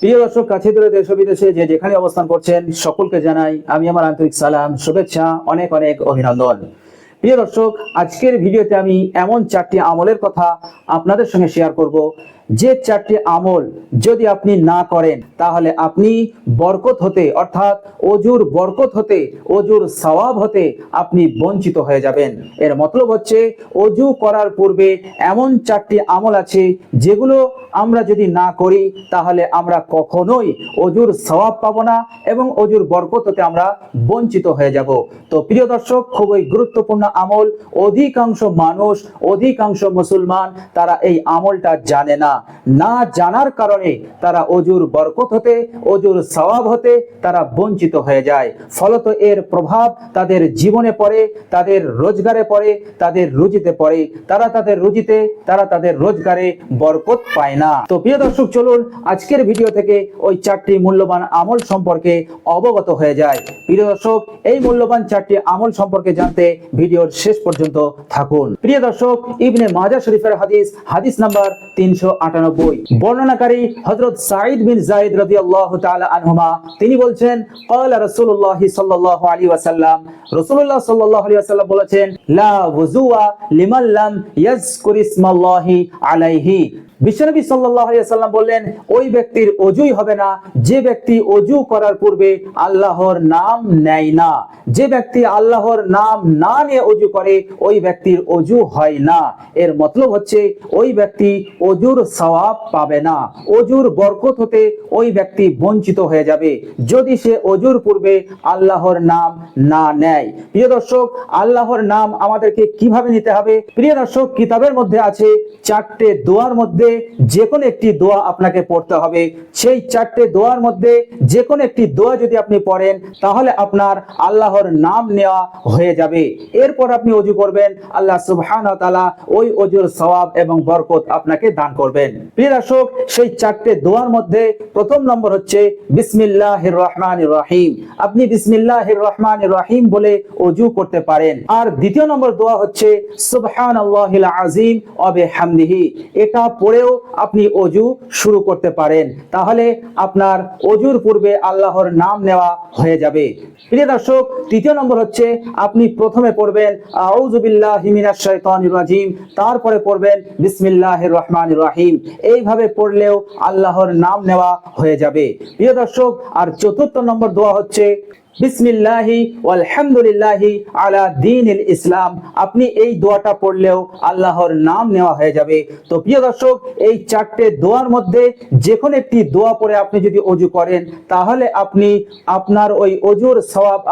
প্রিয় দর্শক, কাছে দূরে দেশ বিদেশে যে যেখানে অবস্থান করছেন, সকলকে জানাই আমি আমার আন্তরিক সালাম, শুভেচ্ছা, অনেক অনেক অভিনন্দন। প্রিয় দর্শক, আজকের ভিডিওতে আমি এমন চারটি আমলের কথা আপনাদের সঙ্গে শেয়ার করব। যে চারটি আমল যদি আপনি না করেন, তাহলে আপনি বরকত হতে, অর্থাৎ অজুর বরকত হতে, অজুর সওয়াব হতে আপনি বঞ্চিত হয়ে যাবেন। এর মতলব হচ্ছে, অজু করার পূর্বে এমন চারটি আমল আছে, যেগুলো আমরা যদি না করি, তাহলে আমরা কখনোই অজুর সওয়াব পাবো না এবং অজুর বরকত হতে আমরা বঞ্চিত হয়ে যাব। তো প্রিয় দর্শক, খুবই গুরুত্বপূর্ণ আমল। অধিকাংশ মানুষ, অধিকাংশ মুসলমান, তারা এই আমলটা জানে না। না জানার কারণে তারা অজুর বরকত হতে, অজুর সওয়াব হতে তারা বঞ্চিত হয়ে যায়। ফলত এর প্রভাব তাদের জীবনে পড়ে, তাদের রোজগারে পড়ে, তাদের রুজিতে পড়ে। তারা তাদের রুজিতে, তারা তাদের রোজগারে বরকত পায় না। তো প্রিয় দর্শক, চলুন আজকের ভিডিও থেকে ওই চারটি মূল্যবান আমল সম্পর্কে অবগত হয়ে যায় প্রিয় দর্শক, এই মূল্যবান চারটি আমল সম্পর্কে জানতে ভিডিওর শেষ পর্যন্ত থাকুন। প্রিয় দর্শক, ইবনে মাজা শরীফের হাদিস হাদিস নাম্বার তিনশো আটানব্বই বর্ণনাকারী হজরত সাইদ বিন জাইদ রবি আল্লাহ আনহুমা তিনি বলছেন কল রসুল্লাহ সাল্লাহ আলী ওয়াসাল্লাম। রসুল্লাহ সাল্লাহ আলী ওয়াসাল্লাম বলেছেন লা ওয়াজুয়া লিমাল্লাম ইয়াজকুরিসমাল্লাহি আলাইহি। বিশ্বনবী ওয়াসাল্লাম বললেন, ওই ব্যক্তির অজুই হবে না। যে ব্যক্তি অজু করার পূর্বে আল্লাহর নাম নেয় না। যে ব্যক্তি আল্লাহর নাম না নিয়ে অজু করে, ওই ব্যক্তির অজু হয় না। এর মতলব হচ্ছে, ওই ব্যক্তি অজুর সওয়াব পাবে না। অজুর বরকত হতে ওই ব্যক্তি বঞ্চিত হয়ে যাবে। যদি সে অজুর পূর্বে আল্লাহর নাম না নেয়। প্রিয় দর্শক, আল্লাহর নাম আমাদেরকে কীভাবে নিতে হবে? প্রিয় দর্শক, কিতাবের মধ্যে আছে চারটে দোয়ার মধ্যে যে কোনো একটি দোয়া আপনাকে পড়তে হবে। সেই চারটে দোয়ার মধ্যে যে কোনো একটি দোয়া যদি আপনি পড়েন, তাহলে আপনার আল্লাহর নাম নেওয়া হয়ে যাবে। এরপর আপনি অজু করবেন, আল্লাহ সুবহান তাআলা ওই অজুর এবং বরকত আপনাকে দান করবেন। প্রিয় দর্শক, সেই চারটে দোয়ার মধ্যে প্রথম নম্বর হচ্ছে, বিসমিল্লাহির রহমানির রহিম। আপনি বিসমিল্লাহির রহমানির রহিম বলে অজু করতে পারেন। আর দ্বিতীয় নম্বর দোয়া হচ্ছে, সুবহানাল্লাহিল আজিম ওয়া বিহামদিহি। এটা পড়েও আপনি অজু শুরু করতে পারেন। তাহলে আপনার অজুর পূর্বে আল্লাহর নাম নেওয়া হয়ে যাবে। প্রিয় দর্শক, তৃতীয় নম্বর হচ্ছে, আপনি প্রথমে পড়বেন, আউযু বিল্লাহি মিনাশ শাইতানির রাজিম তারপরে পড়বেন, বিসমিল্লাহির রহমানির রহিম এইভাবে পড়লেও আল্লাহর নাম নেওয়া হয়ে যাবে। প্রিয় দর্শক, আর চতুর্থ নম্বর দোয়া হচ্ছে বিসমিল্লাহি ওয়ালহামদুলিল্লাহি আলা দীনিল ইসলাম। আপনি এই দোয়াটা পড়লেও আল্লাহর নাম নেওয়া হয়ে যাবে। তো প্রিয় দর্শক, এই চারটে দোয়ার মধ্যে যে কোনো একটি দোয়া পড়ে আপনি যদি অজু করেন, তাহলে আপনি আপনার ওই অজুর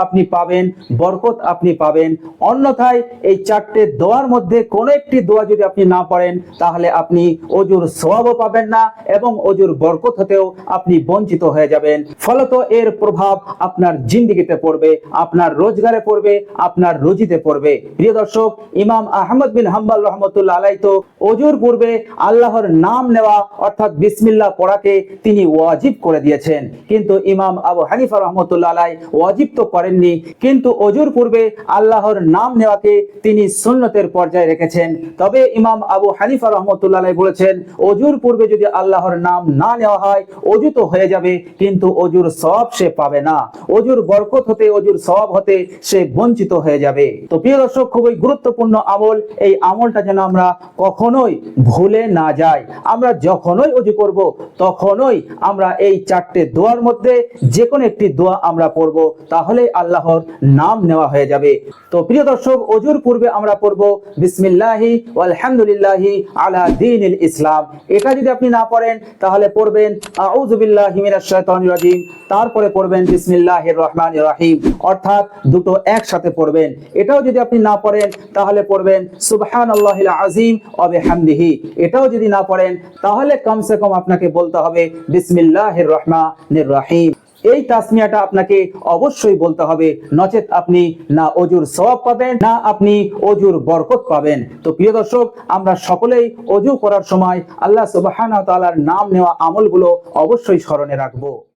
আপনি পাবেন, বরকত আপনি পাবেন। অন্যথায় এই চারটে দোয়ার মধ্যে কোনো একটি দোয়া যদি আপনি না পড়েন, তাহলে আপনি অজুর সওয়াবও পাবেন না এবং অজুর বরকত হতেও আপনি বঞ্চিত হয়ে যাবেন। ফলত এর প্রভাব আপনার জিন্দিগিতে পড়বে, আপনার রোজগারে পড়বে, আপনার রুজিতে পড়বে। প্রিয় দর্শক, ইমাম আহমদ বিন হাম্বাল রহমতুল্লাহ আলাই তো অজুর পূর্বে আল্লাহর নাম নেওয়া, অর্থাৎ বিসমিল্লাহ পড়াকে তিনি ওয়াজিব করে দিয়েছেন। কিন্তু ইমাম আবু হানিফা রহমতুল্লাহ আলাই ওয়াজিব তো করেননি, কিন্তু অজুর পূর্বে আল্লাহর নাম নেওয়াকে তিনি সুন্নতের পর্যায়ে রেখেছেন। তবে ইমাম আবু হানিফা রহমতুল্লাহ আলাই বলেছেন অজুর পূর্বে যদি আল্লাহর নাম না নেওয়া হয় অজু তো হয়ে যাবে, কিন্তু অজুর সব সে পাবে না। অজুর বরকত হতে, অজুর সওয়াব হতে সে বঞ্চিত হয়ে যাবে। তো প্রিয় দর্শক, খুবই গুরুত্বপূর্ণ আমল। এই আমলটা যেন আমরা কখনোই ভুলে না যাই। আমরা যখনই অজু করব, তখনই আমরা এই চারটে দোয়ার মধ্যে যে কোনো একটি দোয়া আমরা পড়ব, তাহলে আল্লাহর নাম নেওয়া হয়ে যাবে। তো প্রিয় দর্শক, অজুর পূর্বে আমরা পড়ব, বিসমিল্লাহি আলহামদুলিল্লাহি আলা দীনিল ইসলাম। এটা যদি আপনি না পড়েন, তাহলে পড়বেন, আউযু বিল্লাহি মিনাশ শাইতানির রাজিম। তারপরে পড়বেন, বিসমিল্লাহির রহমানির রহিম। অর্থাৎ দুটো একসাথে পড়বেন। এটাও যদি আপনি না পড়েন, তাহলে পড়বেন সুবহানাল্লাহিল আজিম ওয়া বিহামদিহি। এটাও যদি না পড়েন, তাহলে কমসে কম আপনাকে বলতে হবে বিসমিল্লাহির রহমানির রহিম। এই তাসমিয়াটা আপনাকে অবশ্যই বলতে হবে, নচেত আপনি না অজুর সওয়াব পাবেন, না আপনি অজুর বরকত পাবেন। তো প্রিয় দর্শক, আমরা সকলেই অজু করার সময় আল্লাহ সুবহানাহু ওয়া তাআলার নাম নেওয়া আমলগুলো অবশ্যই স্মরণে রাখব।